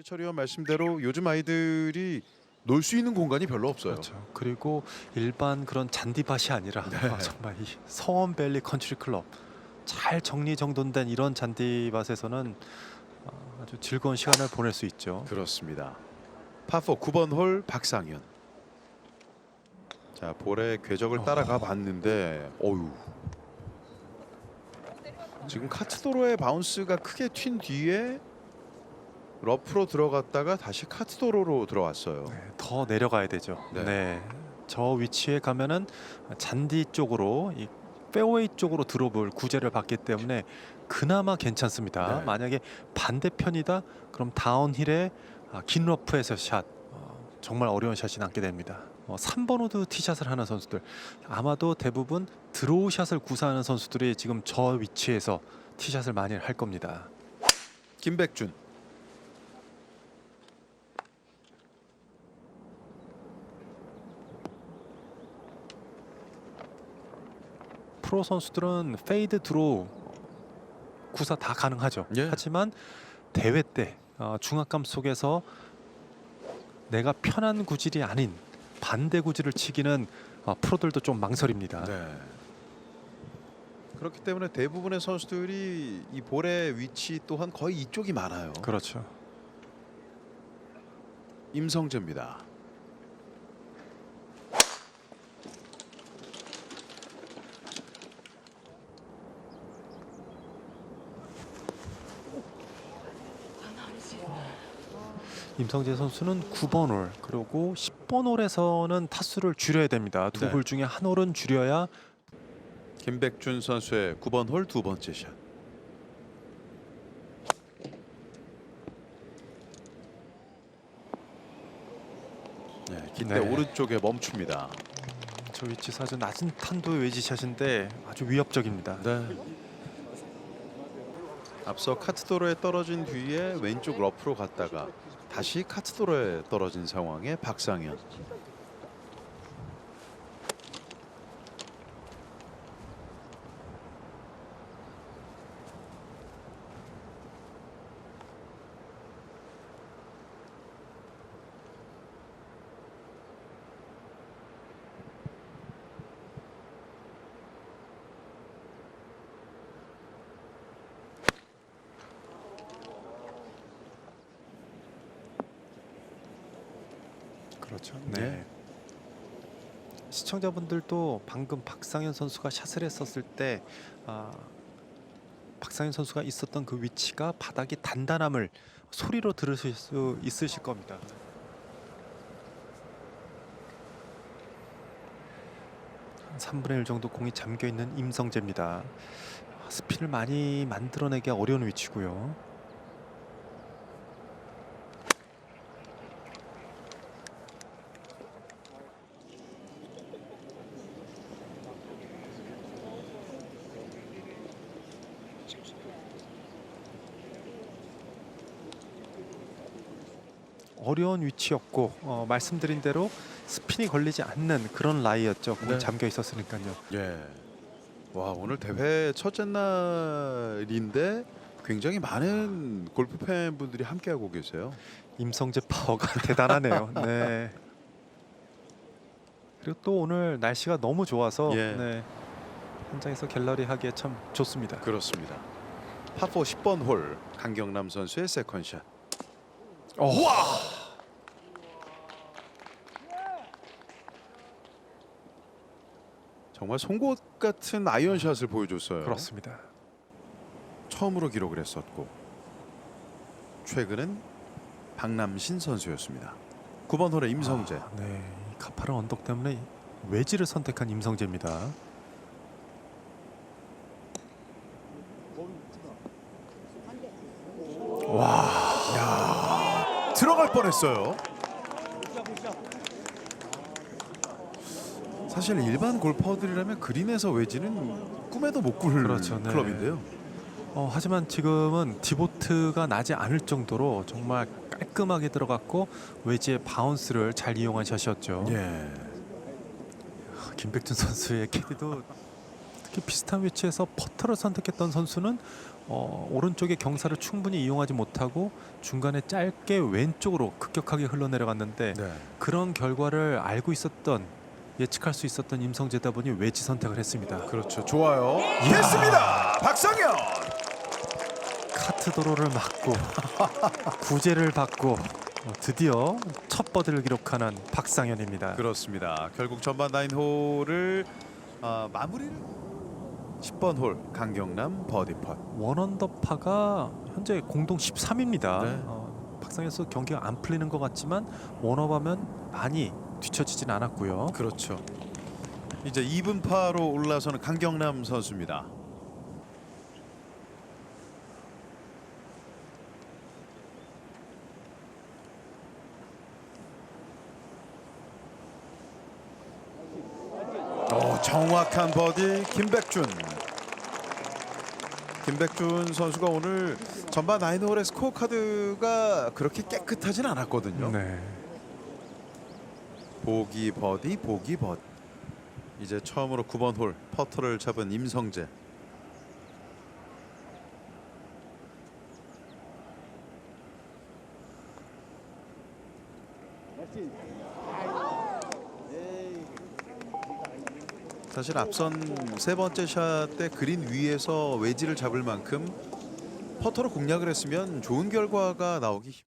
장지철 의원 말씀대로 요즘 아이들이 놀 수 있는 공간이 별로 없어요. 그렇죠. 그리고 일반 그런 잔디밭이 아니라 네. 아, 정말 이 서원밸리 컨트리 클럽 잘 정리정돈된 이런 잔디밭에서는 아, 아주 즐거운 시간을 보낼 수 있죠. 그렇습니다. 파4 9번 홀 박상현. 자 볼의 궤적을 어. 따라가 봤는데 어유. 지금 카트 도로의 바운스가 크게 튄 뒤에 러프로 들어갔다가 다시 카트 도로로 들어왔어요. 네, 더 내려가야 되죠. 네. 네. 저 위치에 가면은 잔디 쪽으로 이 페어웨이 쪽으로 들어볼 구제를 받기 때문에 그나마 괜찮습니다. 네. 만약에 반대편이다 그럼 다운힐에 아, 긴 러프에서 샷 어, 정말 어려운 샷이 남게 됩니다. 어, 3번 호드 티샷을 하는 선수들 아마도 대부분 드로우 샷을 구사하는 선수들이 지금 저 위치에서 티샷을 많이 할 겁니다. 김백준. 프로 선수들은 페이드 드로우 구사 다 가능하죠. 예. 하지만 대회 때 어, 중압감 속에서 내가 편한 구질이 아닌 반대 구질을 치기는 어, 프로들도 좀 망설입니다. 네. 그렇기 때문에 대부분의 선수들이 이 볼의 위치 또한 거의 이쪽이 많아요. 그렇죠. 임성재입니다. 임성재 선수는 9번 홀 그리고 10번 홀에서는 타수를 줄여야 됩니다. 두 네. 홀 중에 한 홀은 줄여야 김백준 선수의 9번 홀 두 번째 샷. 네, 긴데 네. 오른쪽에 멈춥니다. 저 위치에서 아주 낮은 탄도의 외지샷인데 아주 위협적입니다. 네. 앞서 카트도로에 떨어진 뒤에 왼쪽 러프로 갔다가 다시 카트도로에 떨어진 상황의 박상현. 그렇죠. 네. 네. 시청자분들도 방금 박상현 선수가 샷을 했었을 때 아, 박상현 선수가 있었던 그 위치가 바닥이 단단함을 소리로 들으실 수 있으실 겁니다. 한 3분의 1 정도 공이 잠겨 있는 임성재입니다. 아, 스피를 많이 만들어내기 어려운 위치고요. 어려운 위치였고 어, 말씀드린 대로 스핀이 걸리지 않는 그런 라이였죠. 공이 네. 잠겨 있었으니까요. 예. 와 오늘 대회 첫째 날인데 굉장히 많은 골프 팬분들이 함께하고 계세요. 임성재 파워가 대단하네요. 네. 그리고 또 오늘 날씨가 너무 좋아서 예. 네. 현장에서 갤러리 하기에 참 좋습니다. 그렇습니다. 파4 10번 홀 강경남 선수의 세컨샷. 와! 정말 송곳 같은 아이언샷을 보여줬어요. 그렇습니다. 처음으로 기록을 했었고 최근은 박남신 선수였습니다. 9번 홀의 임성재. 아, 네. 이 가파른 언덕 때문에 외지를 선택한 임성재입니다. 들어갈 뻔했어요. 사실 일반 골퍼들이라면 그린에서 외지는 꿈에도 못굴 그렇죠, 네. 클럽인데요. 어, 하지만 지금은 디보트가 나지 않을 정도로 정말 깔끔하게 들어갔고 외지의 바운스를 잘 이용한 샷이었죠. 예. 김백준 선수의 캐디도 특히 비슷한 위치에서 퍼터를 선택했던 선수는 어, 오른쪽의 경사를 충분히 이용하지 못하고 중간에 짧게 왼쪽으로 급격하게 흘러내려갔는데 네. 그런 결과를 알고 있었던 예측할 수 있었던 임성재다 보니 외지 선택을 했습니다. 그렇죠. 좋아요. 됐습니다. 박상현. 카트 도로를 막고 구제를 받고 어, 드디어 첫 버드를 기록하는 박상현입니다. 그렇습니다. 결국 전반 9홀을 아, 마무리를 10번 홀 강경남 버디 펫. 원언더파가 현재 공동 13입니다. 네. 어, 박상현 선수 경기가 안 풀리는 것 같지만 원업하면 많이 뒤처지진 않았고요. 그렇죠. 이제 2분파로 올라서는 강경남 선수입니다. 오, 정확한 버디 김백준. 김백준 선수가 오늘 전반 9홀의 스코어 카드가 그렇게 깨끗하진 않았거든요. 네. 보기 버디 보기 버디 이제 처음으로 9번 홀 퍼터를 잡은 임성재. 사실 앞선 세 번째 샷 때 그린 위에서 웨지를 잡을 만큼 퍼터로 공략을 했으면 좋은 결과가 나오기 힘-